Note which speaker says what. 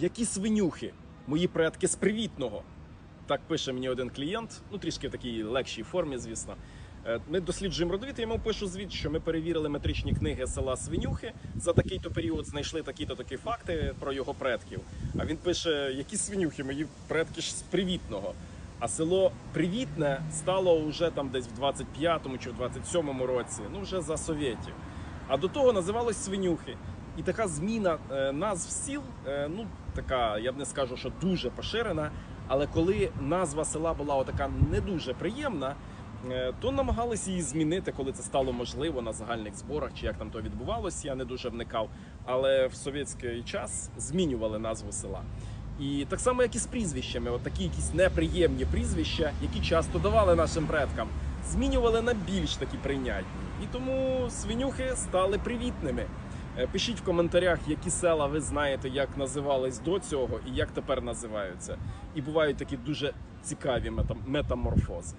Speaker 1: Які свинюхи, мої предки з привітного. Так пише мені один клієнт, ну трішки в такій легшій формі, звісно. Е, Ми досліджуємо родовід, я йому пишу звіт, що ми перевірили метричні книги села Свинюхи. За такий-то період знайшли такі-то такі факти про його предків. А він пише: які свинюхи, мої предки ж з привітного. А село Привітне стало вже там десь в 25-му чи в 27-му році, ну вже за совєтів. А до того називалось свинюхи. І така зміна е, назв сіл, е, ну така, я б не скажу, що дуже поширена. Але коли назва села була отака не дуже приємна, е, то намагалися її змінити, коли це стало можливо на загальних зборах, чи як там то відбувалося, я не дуже вникав. Але в совєтський час змінювали назву села. І так само, як і з прізвищами, от такі якісь неприємні прізвища, які часто давали нашим предкам, змінювали на більш такі прийнятні. І тому свинюхи стали привітними. Е, Пишіть в коментарях, які села ви знаєте, як називались до цього і як тепер називаються. І бувають такі дуже цікаві мета- метаморфози.